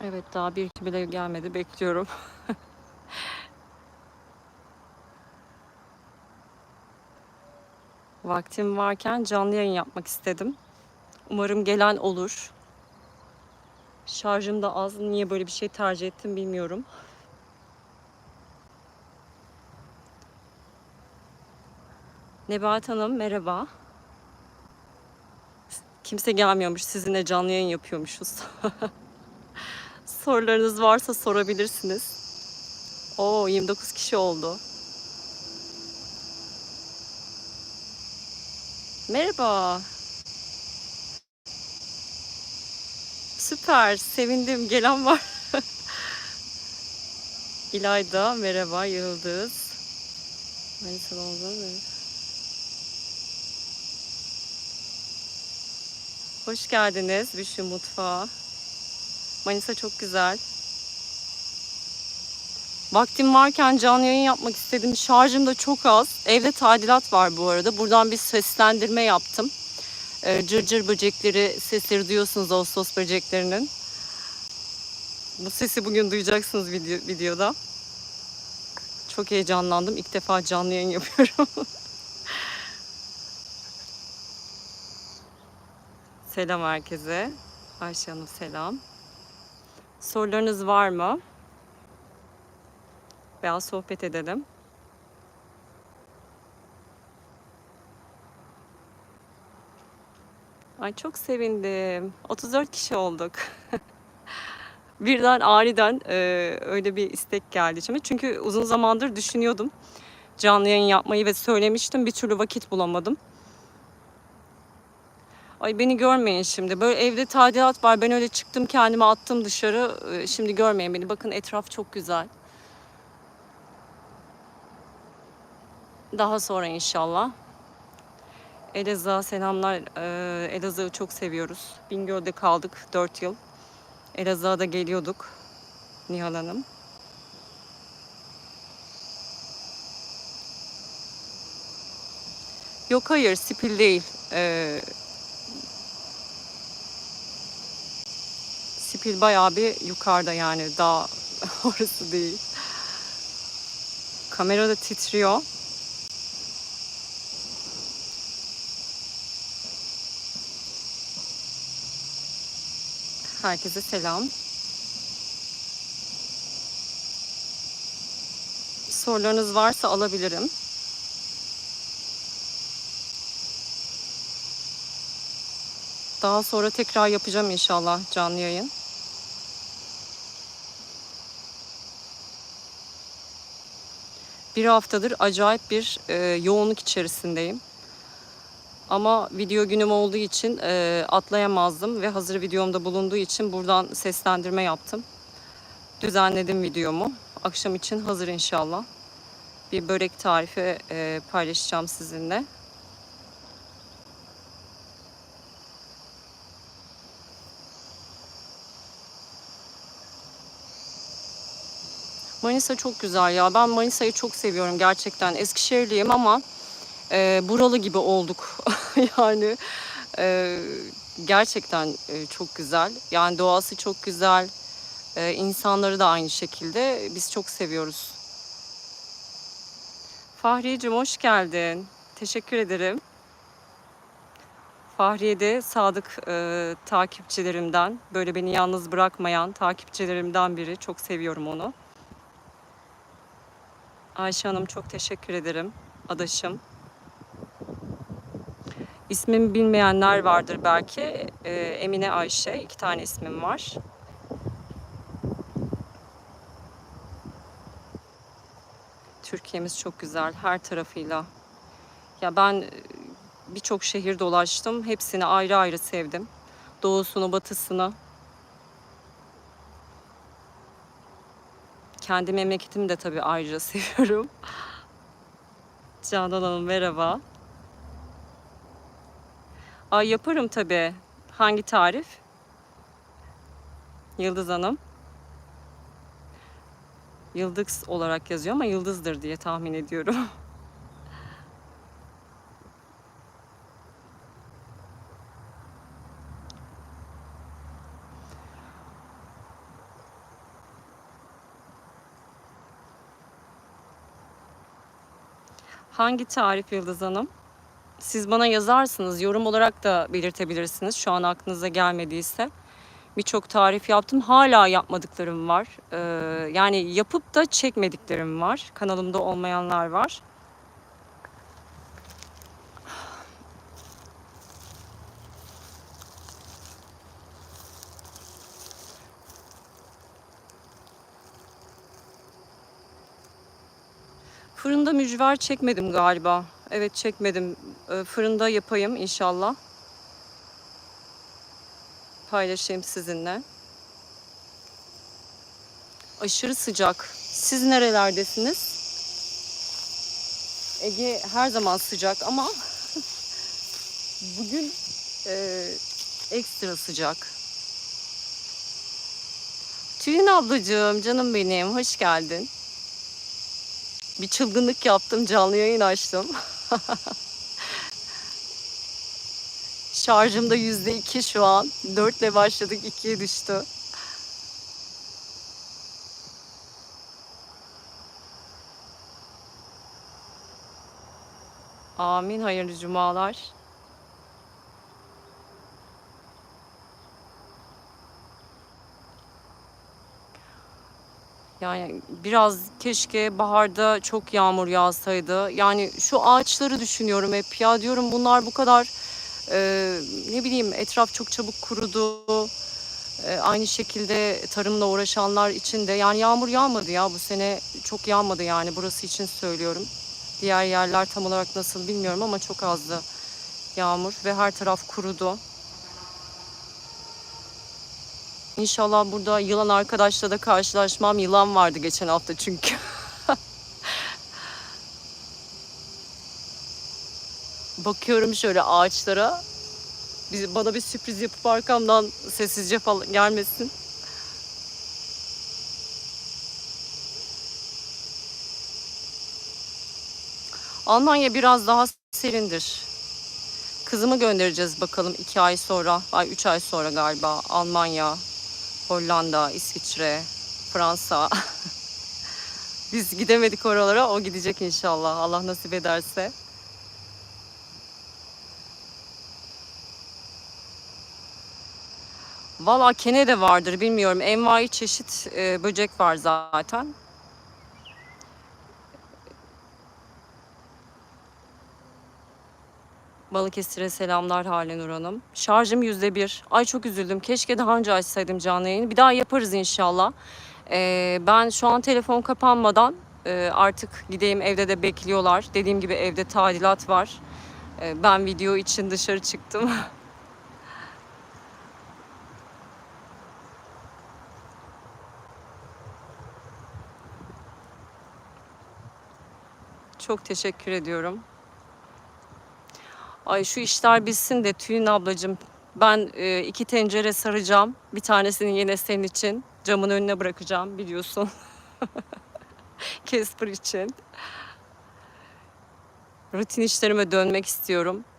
Evet daha bir iki bile gelmedi. Bekliyorum. Vaktim varken canlı yayın yapmak istedim. Umarım gelen olur. Şarjım da az. Niye böyle bir şey tercih ettim bilmiyorum. Nebahat Hanım merhaba. Kimse gelmiyormuş. Sizinle canlı yayın yapıyormuşuz. Sorularınız varsa sorabilirsiniz. Oo 29 kişi oldu. Merhaba. Süper, sevindim. Gelen var. İlayda, merhaba. Yıldız. Manisa'da olduğunu Hoş geldiniz Büşü Mutfağa. Manisa çok güzel. Vaktim varken canlı yayın yapmak istedim. Şarjım da çok az. Evde tadilat var bu arada. Buradan bir seslendirme yaptım. Ee, cırcır böcekleri sesleri duyuyorsunuz Ağustos böceklerinin. Bu sesi bugün duyacaksınız video, videoda. Çok heyecanlandım. İlk defa canlı yayın yapıyorum. selam herkese. Ayşe Hanım selam. Sorularınız var mı? Veya sohbet edelim. Ay çok sevindim. 34 kişi olduk. Birden aniden e, öyle bir istek geldi içime. Çünkü uzun zamandır düşünüyordum canlı yayın yapmayı ve söylemiştim. Bir türlü vakit bulamadım. Ay beni görmeyin şimdi. Böyle evde tadilat var. Ben öyle çıktım kendimi attım dışarı. E, Şimdi görmeyin beni. Bakın etraf çok güzel. Daha sonra inşallah. Elazığ'a selamlar. Ee, Elazığ'ı çok seviyoruz. Bingöl'de kaldık 4 yıl. Elazığ'a da geliyorduk. Nihal Hanım. Yok hayır Sipil değil. Ee, Sipil bayağı bir yukarıda yani daha orası değil. Kamera da titriyor. Herkese selam. Sorularınız varsa alabilirim. Daha sonra tekrar yapacağım inşallah canlı yayın. Bir haftadır acayip bir e, yoğunluk içerisindeyim. Ama video günüm olduğu için e, atlayamazdım ve hazır videomda bulunduğu için buradan seslendirme yaptım. Düzenledim videomu. Akşam için hazır inşallah. Bir börek tarifi e, paylaşacağım sizinle. Manisa çok güzel ya. Ben Manisa'yı çok seviyorum gerçekten. Eskişehirliyim ama e, buralı gibi olduk. yani e, gerçekten e, çok güzel. Yani doğası çok güzel. E, insanları da aynı şekilde. Biz çok seviyoruz. Fahriyeciğim hoş geldin. Teşekkür ederim. Fahriye de sadık e, takipçilerimden. Böyle beni yalnız bırakmayan takipçilerimden biri. Çok seviyorum onu. Ayşe Hanım çok teşekkür ederim. Adaşım. İsmimi bilmeyenler vardır belki. Ee, Emine Ayşe. iki tane ismim var. Türkiye'miz çok güzel her tarafıyla. Ya ben e, birçok şehir dolaştım. Hepsini ayrı ayrı sevdim. Doğusunu, batısını. Kendi memleketimi de tabii ayrıca seviyorum. Canan Hanım merhaba. Ay yaparım tabii. Hangi tarif? Yıldız Hanım. Yıldız olarak yazıyor ama yıldızdır diye tahmin ediyorum. Hangi tarif Yıldız Hanım? Siz bana yazarsınız, yorum olarak da belirtebilirsiniz şu an aklınıza gelmediyse. Birçok tarif yaptım. Hala yapmadıklarım var. Ee, yani yapıp da çekmediklerim var. Kanalımda olmayanlar var. Fırında mücver çekmedim galiba. Evet çekmedim. Ee, Fırında yapayım inşallah. Paylaşayım sizinle. Aşırı sıcak. Siz nerelerdesiniz? Ege her zaman sıcak ama bugün e, ekstra sıcak. Tülin ablacığım, canım benim, hoş geldin. Bir çılgınlık yaptım, canlı yayın açtım. Şarjım da yüzde iki şu an. Dörtle başladık, ikiye düştü. Amin, hayırlı cumalar. Yani biraz keşke baharda çok yağmur yağsaydı. Yani şu ağaçları düşünüyorum hep. Ya diyorum bunlar bu kadar e, ne bileyim etraf çok çabuk kurudu. E, aynı şekilde tarımla uğraşanlar için de yani yağmur yağmadı ya bu sene çok yağmadı yani burası için söylüyorum. Diğer yerler tam olarak nasıl bilmiyorum ama çok azdı yağmur ve her taraf kurudu. İnşallah burada yılan arkadaşla da karşılaşmam. Yılan vardı geçen hafta çünkü. Bakıyorum şöyle ağaçlara. Biz, bana bir sürpriz yapıp arkamdan sessizce falan gelmesin. Almanya biraz daha serindir. Kızımı göndereceğiz bakalım iki ay sonra, ay üç ay sonra galiba Almanya, Hollanda, İsviçre, Fransa. Biz gidemedik oralara, o gidecek inşallah. Allah nasip ederse. Valla kene de vardır bilmiyorum. Envai çeşit e, böcek var zaten. Balıkesir'e selamlar Hale Hanım. Şarjım yüzde bir. Ay çok üzüldüm. Keşke daha önce açsaydım canlı yayını. Bir daha yaparız inşallah. Ee, ben şu an telefon kapanmadan e, artık gideyim evde de bekliyorlar. Dediğim gibi evde tadilat var. Ee, ben video için dışarı çıktım. Çok teşekkür ediyorum. Ay şu işler bitsin de Tüyün ablacığım. Ben e, iki tencere saracağım. Bir tanesini yine senin için. Camın önüne bırakacağım biliyorsun. Casper için. Rutin işlerime dönmek istiyorum.